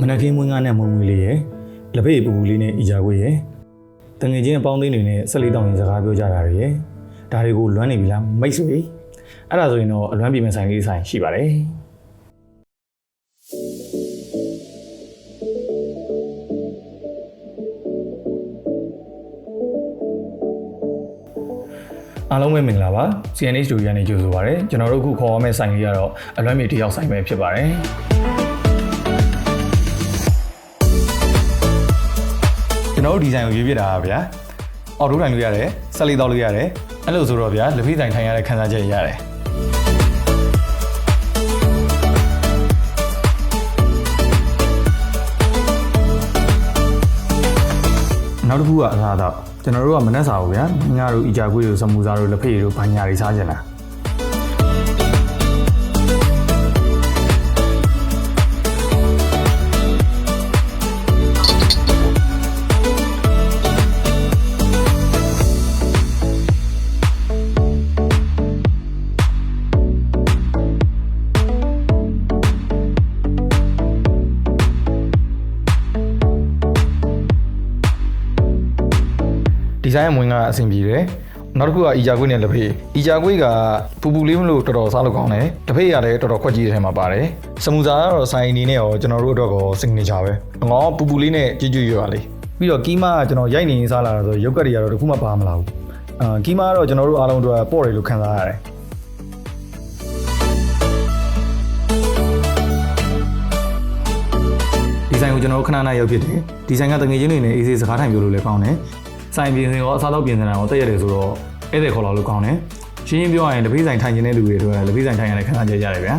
မနက်ခင်းမွေးငါးနဲ့မုံမွေးလေးရယ်လက်ဖေးပူပူလေးနဲ့အီဂျာခွေးရယ်တငယ်ချင်းအပေါင်းအသင်းတွေနဲ့ဆက်လေးတောင်းရင်စကားပြောကြတာတွေရယ်ဒါတွေကိုလွမ်းနေပြီလားမိတ်ဆွေအဲ့ဒါဆိုရင်တော့အလွမ်းပြေမဲ့ဆိုင်လေးဆိုင်ရှိပါတယ်အားလုံးပဲမင်္ဂလာပါ CNH တို့ရနေကြိုဆိုပါရစေကျွန်တော်တို့အခုခေါ်ရမယ့်ဆိုင်လေးကတော့အလွမ်းမြေတယောက်ဆိုင်ပဲဖြစ်ပါတယ် တော်တို့ဒီဇိုင်ကိုရွေးပြတာပါဗျာအော်တိုးထိုင်လို့ရတယ်ဆက်လေးတောက်လို့ရတယ်အဲ့လိုဆိုတော့ဗျာလက်ဖေးဆိုင်ထိုင်ရတဲ့ခန်းစားချက်ရတယ်နောက်တစ်ခုကအစားတော့ကျွန်တော်တို့ကမနှက်စာဘူးဗျာငါတို့အီဂျာကွေးတို့စမူစာတို့လက်ဖေးတို့ဘာညာတွေစားကြတာ ဒီဇိုင်းအမွင်းကအဆင်ပြေတယ်နောက်တစ်ခုကအီဂျာကွေးနဲ့လက်ဖေးအီဂျာကွေးကပူပူလေးမလို့တော်တော်စားလို့ကောင်းတယ်လက်ဖေးကလည်းတော်တော်ခွက်ကြီးတဲ့ထဲမှာပါတယ်စမူစာကတော့ဆိုင်အနေနဲ့ရောကျွန်တော်တို့အတွက်ကော signature ပဲငေါပူပူလေးနဲ့ကြွကြွရွာလေးပြီးတော့ကီးမားကကျွန်တော်ရိုက်နေစားလာတာဆိုရုပ်ကက်တွေကတော့တခုမှပါမလာဘူးအာကီးမားကတော့ကျွန်တော်တို့အားလုံးတို့ကပေါ့တယ်လို့ခံစားရတယ်ဒီဇိုင်းကိုကျွန်တော်တို့ခဏခဏရောက်ဖြစ်တယ်ဒီဇိုင်းကတငယ်ချင်းတွေနဲ့အေးဆေးစကားထိုင်ပြောလို့လည်းကောင်းတယ် ဆိုင်ပြင်စင်ရောအစားတော့ပြင်စင်တာရောတက်ရတယ်ဆိုတော့ဧည့်သည်ခေါ်လာလို့ကောင်းတယ်ရှင်းရှင်းပြောရရင်လက်ဖေးဆိုင်ထိုင်နေတဲ့လူတွေအတွက်လက်ဖေးဆိုင်ထိုင်ရတဲ့ခန်းစားချက်ရတယ်ဗျာ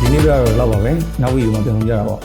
ဒီနေ့တော့လောက်ပါပဲနောက်ဗီဒီယိုမှာပြန်ဆောင်ကြတာပေါ့